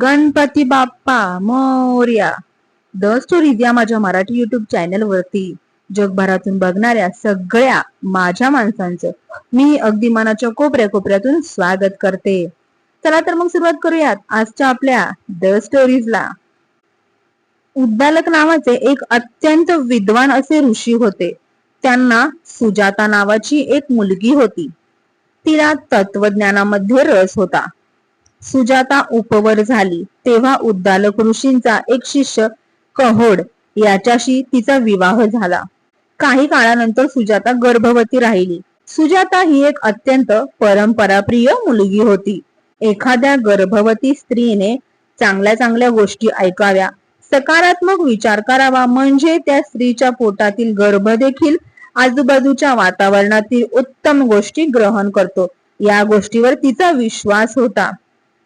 Ganpati Bappa Morya. The stories या माझ्या Marathi YouTube channel वरती जगभरातून बघणाऱ्या सगळ्या माझ्या माणसांचं मी अगदी मनाच्या कोपऱ्या कोपऱ्यातून स्वागत करते. चला तर मग सुरुवात करूयात आजच्या आपल्या द स्टोरीजला उद्दालक नावाचे एक अत्यंत विद्वान असे ऋषी होते. त्यांना सुजाता नावाची एक मुलगी होती. तिला तत्वज्ञानामध्ये रस होता. सुजाता उपवर झाली. तेव्हा उद्दालक ऋषींचा एक शिष्य कहोड याच्याशी तिचा विवाह झाला. काही काळानंतर सुजाता गर्भवती राहिली. सुजाता ही एक अत्यंत परंपराप्रिय मुलगी होती. एखाद्या गर्भवती स्त्रीने चांगल्या चांगल्या गोष्टी ऐकाव्या. सकारात्मक विचार करावा म्हणजे त्या स्त्रीच्या पोटातील गर्भ देखील आजूबाजूच्या वातावरणातील उत्तम गोष्टी ग्रहण करतो. या गोष्टीवर तिचा विश्वास होता.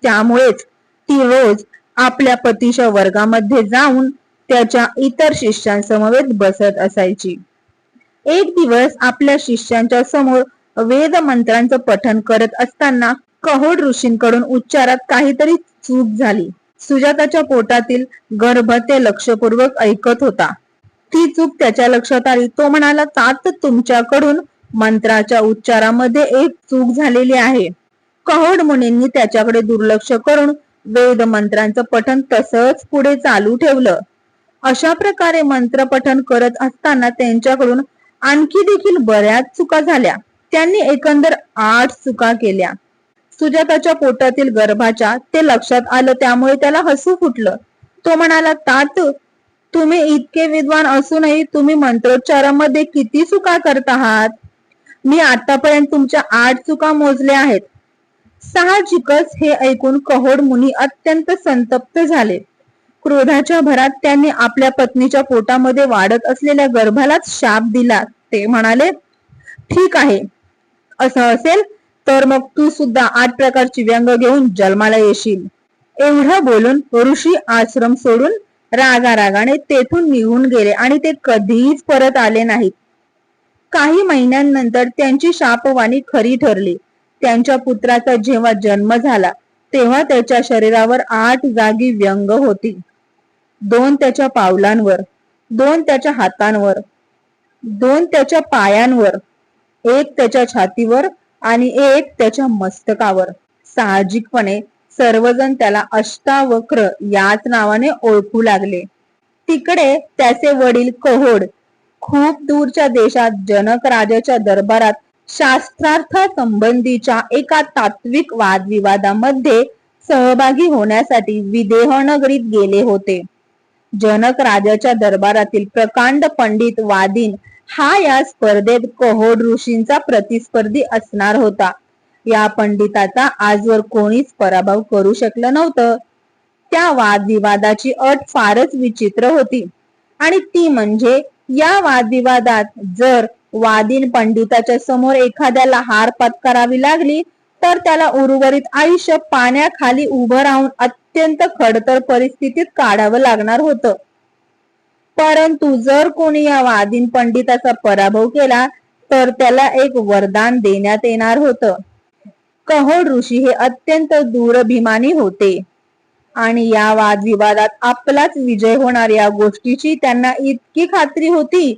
त्यामुळेच ती रोज आपल्या पतीच्या वर्गामध्ये जाऊन त्याच्या इतर शिष्यांसमवेत बसत असायची. एक दिवस आपल्या शिष्यांच्या समोर वेद मंत्रांचं पठन करत असताना कहोड ऋषींकडून उच्चारात काहीतरी चूक झाली. सुजाताच्या पोटातील गर्भ ते लक्षपूर्वक ऐकत होता. ती चूक त्याच्या लक्षात आली. तो म्हणाला तात तुमच्याकडून मंत्राच्या उच्चारामध्ये एक चूक झालेली आहे. कहोड मुनींनी त्याच्याकडे दुर्लक्ष करून वेद मंत्रांचं पठण तसंच पुढे चालू ठेवलं. अशा प्रकारे मंत्र पठण करत असताना त्यांच्याकडून आणखी देखील बऱ्याच चुका झाल्या. त्यांनी एकंदर आठ चुका केल्या. सुजाताच्या पोटातील गर्भाच्या ते लक्षात आलं त्यामुळे त्याला हसू फुटलं. तो म्हणाला तात तुम्ही इतके विद्वान असूनही तुम्ही मंत्रोच्चारामध्ये किती चुका करत आहात? मी आतापर्यंत तुमच्या आठ चुका मोजल्या आहेत. साहजिकच हे ऐकून कहोड मुनी अत्यंत संतप्त झाले. क्रोधाच्या भरात त्यांनी आपल्या पत्नीच्या पोटामध्ये वाढत असलेल्या गर्भालाच शाप दिला. ते म्हणाले ठीक आहे. असं असेल तर मग तू सुद्धा आठ प्रकारची व्यंग घेऊन जन्माला येशील. एवढं बोलून ऋषी आश्रम सोडून रागा रागाने तेथून निघून गेले आणि ते कधीच परत आले नाहीत. काही महिन्यांनंतर त्यांची शापवाणी खरी ठरली. त्यांच्या पुत्राचा जेव्हा जन्म झाला तेव्हा त्याच्या शरीरावर आठ जागी व्यंग होती. दोन त्याच्या पावलांवर दोन त्याच्या हातांवर दोन त्याच्या पायांवर एक त्याच्या छातीवर आणि एक त्याच्या मस्तकावर. साहजिकपणे सर्वजण त्याला अष्टावक्र याच नावाने ओळखू लागले. तिकडे त्याचे वडील कहोड खूप दूरच्या देशात जनक राजाच्या दरबारात शास्त्रार्थ संबंधीच्या एका तात्विक वादविवादामध्ये सहभागी होण्यासाठी विदेह नगरीत गेले होते. जनक राजाच्या दरबारातील प्रकांड पंडित वादिन हा या स्पर्धेत कहोड ऋषींचा प्रतिस्पर्धी असणार होता. या पंडिताचा आजवर कोणीच पराभव करू शकलं नव्हतं. त्या वादविवादाची अट फारच विचित्र होती. आणि ती म्हणजे या वादविवादात जर वादीन पंडिताच्या समोर एखाद्याला हार पत्करावी लागली तर त्याला उर्वरित आयुष्य पाण्याखाली उभं राहून अत्यंत खडतर परिस्थितीत काढावं लागणार होतं. परंतु जर कोणी या वादीन पंडिताचा पराभव केला तर त्याला एक वरदान देण्यात येणार होतं. कहोड ऋषी हे अत्यंत दूरभिमानी होते. आणि या वादविवादात आपलाच विजय होणार या गोष्टीची त्यांना इतकी खात्री होती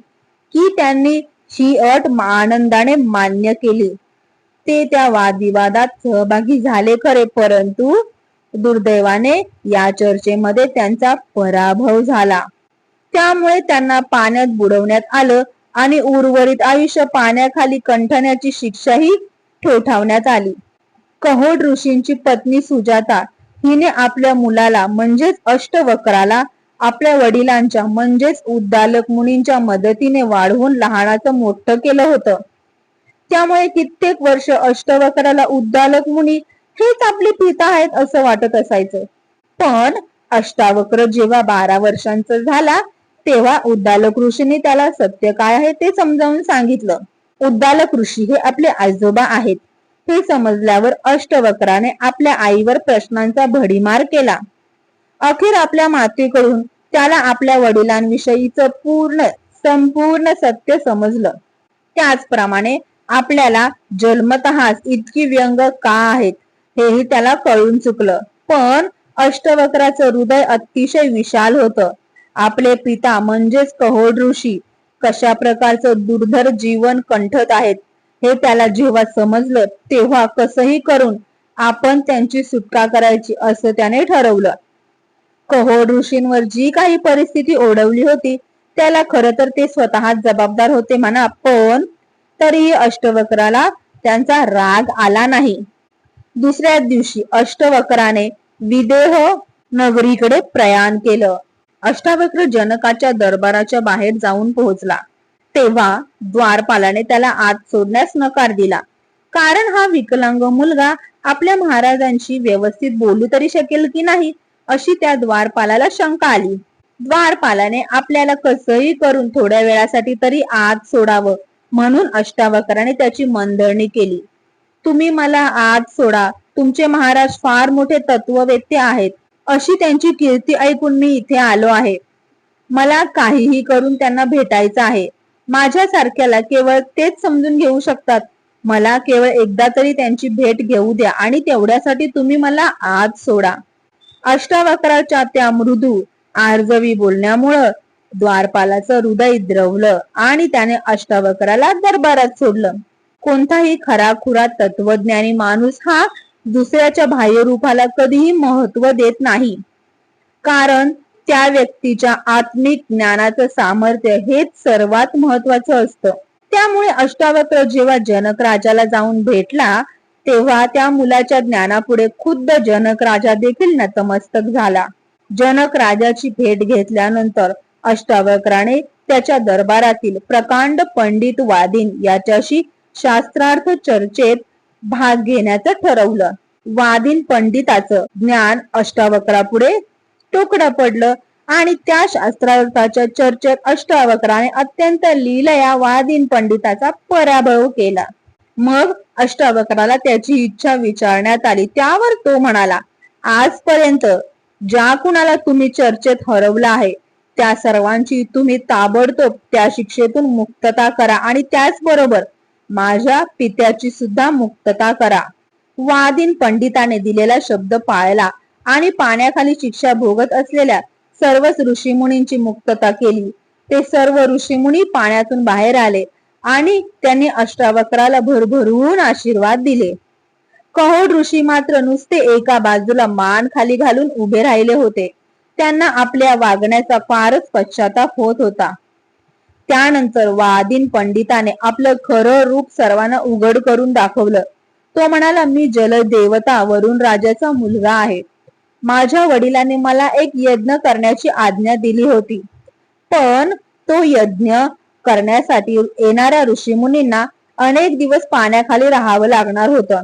की त्यांनी ही अट आनंदाने मान्य केली. ते त्या वादविवादात सहभागी झाले खरे परंतु दुर्दैवाने या चर्चेमध्ये त्यांचा पराभव झाला. त्यामुळे त्यांना पाण्यात बुडवण्यात आलं आणि उर्वरित आयुष्य पाण्याखाली कंठण्याची शिक्षाही ठोठावण्यात आली. कहोड ऋषींची पत्नी सुजाता हिने आपल्या मुलाला म्हणजेच अष्टवक्राला आपल्या वडिलांच्या म्हणजेच उद्दालक मुनींच्या मदतीने वाढवून लहानाचं मोठं केलं होतं. त्यामुळे कित्येक वर्ष अष्टवक्राला उद्दालक मुनी हेच आपले पिता आहेत असं वाटत असायचं. पण अष्टावक्र जेव्हा बारा वर्षांचा झाला तेव्हा उद्दालक ऋषीने त्याला सत्य काय आहे ते समजावून सांगितलं. उद्दालक ऋषी हे आपले आजोबा आहेत. हे समजल्यावर अष्टवक्राने आपल्या आईवर प्रश्नांचा भडीमार केला. अखेर आपल्या मातेकडून त्याला आपल्या वडिलांविषयीच पूर्ण संपूर्ण सत्य समजलं. त्याचप्रमाणे आपल्याला जन्मतःच इतकी व्यंग का आहेत हेही त्याला कळून चुकलं. पण अष्टवक्राचं हृदय अतिशय विशाल होतं. आपले पिता म्हणजेच कहोड ऋषी कशा प्रकारचं दुर्धर जीवन कंठत आहेत हे त्याला जेव्हा समजलं तेव्हा कसंही करून आपण त्यांची सुटका करायची असं त्याने ठरवलं. कहोड ऋषींवर जी काही परिस्थिती ओढवली होती त्याला खर तर ते स्वतः जबाबदार होते म्हणा पण तरीही अष्टवक्राला त्यांचा राग आला नाही. दुसऱ्या दिवशी अष्टवक्राने विदेह नगरीकडे प्रयाण केलं. अष्टावक्र जनकाच्या दरबाराच्या बाहेर जाऊन पोहोचला. तेव्हा द्वारपालाने त्याला आत सोडण्यास नकार दिला. कारण हा विकलांग मुलगा आपल्या महाराजांशी व्यवस्थित बोलू तरी शकेल की नाही? अशी त्या द्वारपालाला शंका आली. द्वारपालाने आपल्याला कसंही करून थोड्या वेळासाठी तरी आत सोडावं म्हणून अष्टावक्राने त्याची मनधरणी केली. तुम्ही मला आत सोडा. तुमचे महाराज फार मोठे तत्ववेत्ते आहेत. अशी त्यांची कीर्ती ऐकून मी इथे आलो आहे. मला काहीही करून त्यांना भेटायचं आहे. माझ्यासारख्याला केवळ तेच समजून घेऊ शकतात. मला केवळ एकदा तरी त्यांची भेट घेऊ द्या आणि तेवढ्यासाठी तुम्ही मला आत सोडा. अष्टावक्राच्या त्या मृदू आर्जवी बोलण्यामुळं द्वारपालाचं हृदय द्रवलं आणि त्याने अष्टावक्राला दरबारात सोडलं. कोणताही खराखुरा तत्वज्ञानी माणूस हा दुसऱ्याच्या बाह्य रूपाला कधीही महत्त्व देत नाही. कारण त्या व्यक्तीच्या आत्मिक ज्ञानाचं सामर्थ्य हेच सर्वात महत्वाचं असतं. त्यामुळे अष्टावक्र जेव्हा जनक राजाला जाऊन भेटला तेव्हा त्या मुलाच्या ज्ञानापुढे खुद्द जनक राजा देखील नतमस्तक झाला. जनक राजाची भेट घेतल्यानंतर अष्टावक्राने त्याच्या दरबारातील प्रकांड पंडित वादीन याच्याशी शास्त्रार्थ चर्चेत भाग घेण्याचं ठरवलं. वादीन पंडिताचं ज्ञान अष्टावक्रापुढे टोकडं पडलं आणि त्या शास्त्रार्थाच्या चर्चेत अष्टावक्राने अत्यंत लीलया वादीन पंडिताचा पराभव केला. मग अष्टावक्राला त्याची इच्छा विचारण्यात आली. त्यावर तो म्हणाला आजपर्यंत ज्या कुणाला तुम्ही चर्चेत हरवलं आहे त्या सर्वांची तुम्ही ताबडतोब त्या शिक्षेतून मुक्तता करा आणि त्याचबरोबर माझ्या पित्याची सुद्धा मुक्तता करा. वादीन पंडिताने दिलेला शब्द पाळला आणि पाण्याखाली शिक्षा भोगत असलेल्या सर्वच ऋषीमुनींची मुक्तता केली. ते सर्व ऋषीमुनी पाण्यातून बाहेर आले. आणि त्यांनी अष्टावक्राला भरभरून आशीर्वाद दिले. कहोड ऋषी मात्र नुसते एका बाजूला मान खाली घालून उभे राहिले होते. त्यांना आपल्या वागण्याचा फारच पश्चाताप होत होता. त्यानंतर वादीन पंडिताने आपलं खरं रूप सर्वांना उघड करून दाखवलं. तो म्हणाला मी जलदेवता वरुण राजाचा मुलगा आहे. माझ्या वडिलांनी मला एक यज्ञ करण्याची आज्ञा दिली होती. पण तो यज्ञ करण्यासाठी येणाऱ्या ऋषीमुनींना अनेक दिवस पाण्याखाली राहावं लागणार होतं.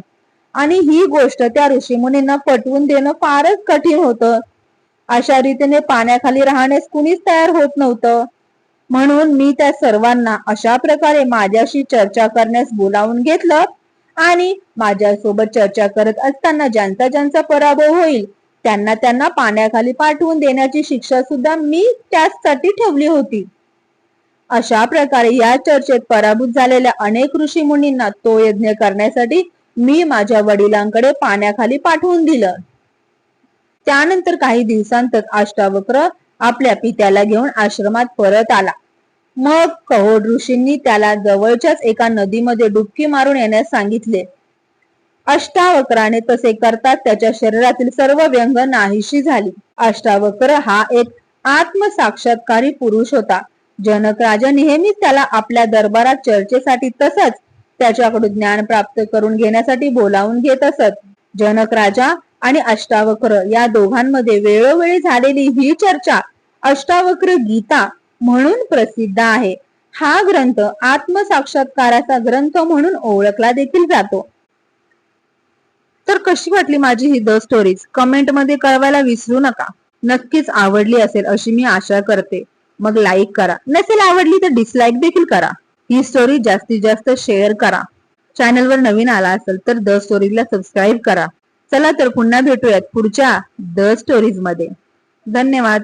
आणि ही गोष्ट त्या ऋषीमुनींना पटवून देणं फारच कठीण होतं. अशा रीतीने पाण्याखाली राहण्यास कुणीच तयार होत नव्हतं. म्हणून मी त्या सर्वांना अशा प्रकारे माझ्याशी चर्चा करण्यास बोलावून घेतलं आणि माझ्यासोबत चर्चा करत असताना ज्यांचा ज्यांचा पराभव होईल त्यांना त्यांना पाण्याखाली पाठवून देण्याची शिक्षा सुद्धा मी त्याचसाठी ठेवली होती. अशा प्रकारे या चर्चेत पराभूत झालेल्या अनेक ऋषी मुनींना तो यज्ञ करण्यासाठी मी माझ्या वडिलांकडे पाण्याखाली पाठवून दिलं. त्यानंतर काही दिवसांतच अष्टावक्र आपल्या पित्याला घेऊन आश्रमात परत आला. मग कहोड ऋषींनी त्याला जवळच्याच एका नदीमध्ये डुबकी मारून येण्यास सांगितले. अष्टावक्राने तसे करतात त्याच्या शरीरातील सर्व व्यंग नाहीशी झाली. अष्टावक्र हा एक आत्मसाक्षात्कारी पुरुष होता. जनक राजा नेहमीच त्याला आपल्या दरबारात चर्चेसाठी तसंच त्याच्याकडून ज्ञान प्राप्त करून घेण्यासाठी बोलावून घेत असत. जनक राजा आणि अष्टावक्र या दोघांमध्ये वेळोवेळी झालेली ही चर्चा अष्टावक्र गीता म्हणून प्रसिद्ध आहे. हा ग्रंथ आत्मसाक्षात्काराचा ग्रंथ म्हणून ओळखला देखील जातो. तर कशी वाटली माझी ही द स्टोरीज? कमेंटमध्ये कळवायला विसरू नका. नक्कीच आवडली असेल अशी मी आशा करते. मग लाईक करा. नसेल आवडली तर डिसलाईक देखील करा. ही स्टोरी जास्तीत जास्त शेअर करा. चॅनलवर नवीन आला असेल तर द स्टोरीजला सबस्क्राईब करा. चला तर पुन्हा भेटूयात पुढच्या द स्टोरीजमध्ये. धन्यवाद.